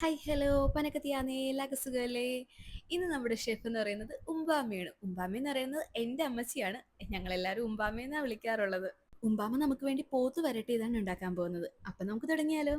Hi hello. പനക്കത്തിയാന്നേ. എല്ലാവർക്കും സുഖമല്ലേ? ഇന്ന് നമ്മുടെ ഷെഫ് എന്ന് പറയുന്നത് ഉമ്പാമ്മയാണ്. ഉമ്പാമ്മ എന്ന് പറയുന്നത് എന്റെ അമ്മച്ചിയാണ്. ഞങ്ങളെല്ലാവരും ഉമ്പാമ്മയെന്നാണ് വിളിക്കാറുള്ളത്. ഉമ്പാമ്മ നമുക്ക് വേണ്ടി പോത്ത് വരട്ടിയതാണ് ഉണ്ടാക്കാൻ പോകുന്നത്. അപ്പം നമുക്ക് തുടങ്ങിയാലോ?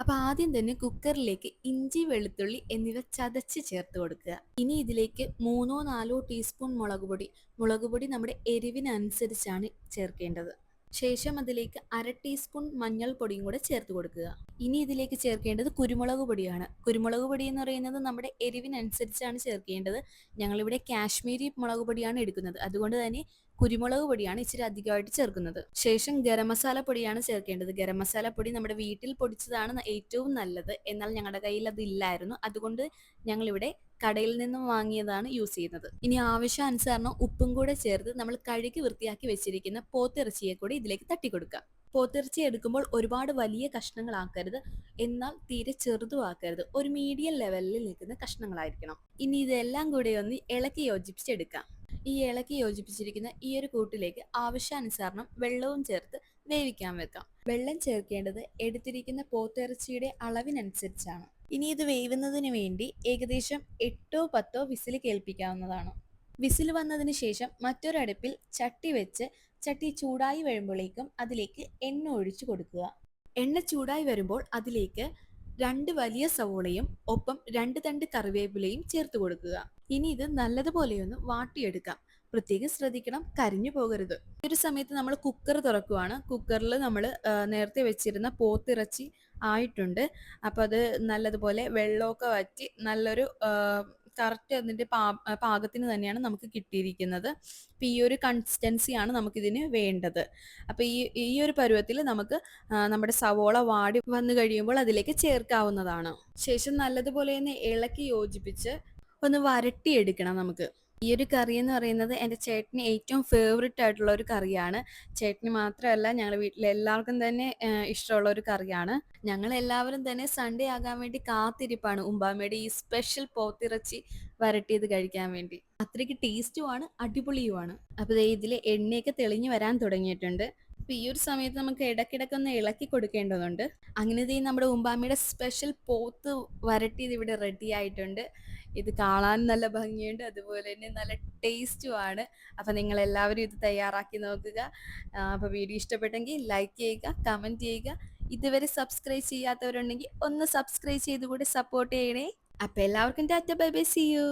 അപ്പം ആദ്യം തന്നെ കുക്കറിലേക്ക് ഇഞ്ചി വെളുത്തുള്ളി എന്നിവ ചതച്ച് ചേർത്ത് കൊടുക്കുക. ഇനി ഇതിലേക്ക് മൂന്നോ നാലോ ടീസ്പൂൺ മുളക് പൊടി മുളക് പൊടി നമ്മുടെ എരിവിനനുസരിച്ചാണ് ചേർക്കേണ്ടത്. ശേഷം അതിലേക്ക് അര ടീസ്പൂൺ മഞ്ഞൾപ്പൊടിയും കൂടെ ചേർത്ത് കൊടുക്കുക. ഇനി ഇതിലേക്ക് ചേർക്കേണ്ടത് കുരുമുളക് പൊടിയാണ്. കുരുമുളക് പൊടി എന്ന് പറയുന്നത് നമ്മുടെ എരിവിനനുസരിച്ചാണ് ചേർക്കേണ്ടത്. ഞങ്ങളിവിടെ കാശ്മീരി മുളക് പൊടിയാണ് എടുക്കുന്നത്. അതുകൊണ്ട് തന്നെ കുരുമുളക് പൊടിയാണ് ഇച്ചിരി അധികമായിട്ട് ചേർക്കുന്നത്. ശേഷം ഗരം മസാല പൊടിയാണ് ചേർക്കേണ്ടത്. ഗരം മസാല പൊടി നമ്മുടെ വീട്ടിൽ പൊടിച്ചതാണ് ഏറ്റവും നല്ലത്. എന്നാൽ ഞങ്ങളുടെ കയ്യിൽ അത് ഇല്ലായിരുന്നു. അതുകൊണ്ട് ഞങ്ങളിവിടെ കടയിൽ നിന്നും വാങ്ങിയതാണ് യൂസ് ചെയ്യുന്നത്. ഇനി ആവശ്യാനുസരണം ഉപ്പും കൂടെ ചേർത്ത് നമ്മൾ കഴുകി വൃത്തിയാക്കി വെച്ചിരിക്കുന്ന പോത്തിറച്ചിയെ കൂടി ഇതിലേക്ക് തട്ടിക്കൊടുക്കാം പോത്തിറച്ചി എടുക്കുമ്പോൾ ഒരുപാട് വലിയ കഷ്ണങ്ങളാക്കരുത്. എന്നാൽ തീരെ ചെറുതും ആക്കരുത് ഒരു മീഡിയം ലെവലിൽ നിൽക്കുന്ന കഷ്ണങ്ങളായിരിക്കണം. ഇനി ഇതെല്ലാം കൂടെ ഒന്ന് ഇളക്കി യോജിപ്പിച്ചെടുക്കാം. ഈ ഇളക്കി യോജിപ്പിച്ചിരിക്കുന്ന ഈ ഒരു കൂട്ടിലേക്ക് ആവശ്യാനുസരണം വെള്ളവും ചേർത്ത് വേവിക്കാൻ വെക്കാം. വെള്ളം ചേർക്കേണ്ടത് എടുത്തിരിക്കുന്ന പോത്തിറച്ചിയുടെ അളവിനനുസരിച്ചാണ്. ഇനി ഇത് വേവുന്നതിന് വേണ്ടി ഏകദേശം എട്ടോ പത്തോ വിസിൽ കേൾപ്പിക്കാവുന്നതാണ്. വിസിൽ വന്നതിന് ശേഷം മറ്റൊരടുപ്പിൽ ചട്ടി വെച്ച് ചട്ടി ചൂടായി വരുമ്പോഴേക്കും അതിലേക്ക് എണ്ണ ഒഴിച്ചു കൊടുക്കുക. എണ്ണ ചൂടായി വരുമ്പോൾ അതിലേക്ക് രണ്ട് വലിയ സവോളയും ഒപ്പം രണ്ട് തണ്ട് കറിവേപ്പിലയും ചേർത്ത് കൊടുക്കുക. ഇനി ഇത് നല്ലതുപോലെയൊന്ന് വാട്ടിയെടുക്കാം. പ്രത്യേകം ശ്രദ്ധിക്കണം കരിഞ്ഞു പോകരുത്. ഈ ഒരു സമയത്ത് നമ്മൾ കുക്കർ തുറക്കുവാണ്. കുക്കറിൽ നമ്മൾ നേരത്തെ വെച്ചിരുന്ന പോത്തിറച്ചി ആയിട്ടുണ്ട്. അപ്പോൾ അത് നല്ലതുപോലെ വെള്ളമൊക്കെ വറ്റി നല്ലൊരു കറക്റ്റ് അതിന്റെ പാ പാകത്തിന് തന്നെയാണ് നമുക്ക് കിട്ടിയിരിക്കുന്നത്. അപ്പം ഈ ഒരു കൺസിസ്റ്റൻസിയാണ് നമുക്കിതിന് വേണ്ടത്. അപ്പം ഈ ഈ ഒരു പരുവത്തിൽ നമുക്ക് നമ്മുടെ സവോള വാടി വന്നു കഴിയുമ്പോൾ അതിലേക്ക് ചേർക്കാവുന്നതാണ്. ശേഷം നല്ലതുപോലെ തന്നെ ഇളക്കി യോജിപ്പിച്ച് ഒന്ന് വരട്ടിയെടുക്കണം നമുക്ക്. ഈ ഒരു കറി എന്ന് പറയുന്നത് എന്റെ ചേട്ടന് ഏറ്റവും ഫേവററ്റ് ആയിട്ടുള്ള ഒരു കറിയാണ്. ചേട്ടന് മാത്രമല്ല ഞങ്ങളുടെ വീട്ടിലെ എല്ലാവർക്കും തന്നെ ഇഷ്ടമുള്ള ഒരു കറിയാണ്. ഞങ്ങൾ എല്ലാവരും തന്നെ സൺഡേ ആകാൻ വേണ്ടി കാത്തിരിപ്പാണ്. ഉമ്പാമയുടെ ഈ സ്പെഷ്യൽ പോത്തിറച്ചി വരട്ടിയത് കഴിക്കാൻ വേണ്ടി. അത്രയ്ക്ക് ടേസ്റ്റുമാണ് അടിപൊളിയുമാണ് അപ്പോൾ ഇതിൽ എണ്ണയൊക്കെ തെളിഞ്ഞു വരാൻ തുടങ്ങിയിട്ടുണ്ട്. അപ്പൊ ഈ ഒരു സമയത്ത് നമുക്ക് ഇടയ്ക്കിടയ്ക്ക് ഒന്ന് ഇളക്കി കൊടുക്കേണ്ടതുണ്ട്. അങ്ങനെ ഇത് നമ്മുടെ ഉമ്പാമ്മയുടെ സ്പെഷ്യൽ പോത്ത് വരട്ടി ഇത് ഇവിടെ റെഡി ആയിട്ടുണ്ട്. ഇത് കാണാൻ നല്ല ഭംഗിയുണ്ട് അതുപോലെ തന്നെ നല്ല ടേസ്റ്റുമാണ് അപ്പോൾ നിങ്ങൾ എല്ലാവരും ഇത് തയ്യാറാക്കി നോക്കുക. അപ്പോൾ വീഡിയോ ഇഷ്ടപ്പെട്ടെങ്കിൽ ലൈക്ക് ചെയ്യുക കമന്റ് ചെയ്യുക. ഇതുവരെ സബ്സ്ക്രൈബ് ചെയ്യാത്തവരുണ്ടെങ്കിൽ ഒന്ന് സബ്സ്ക്രൈബ് ചെയ്തുകൂടി സപ്പോർട്ട് ചെയ്യണേ. അപ്പോൾ എല്ലാവർക്കും tata bye bye see you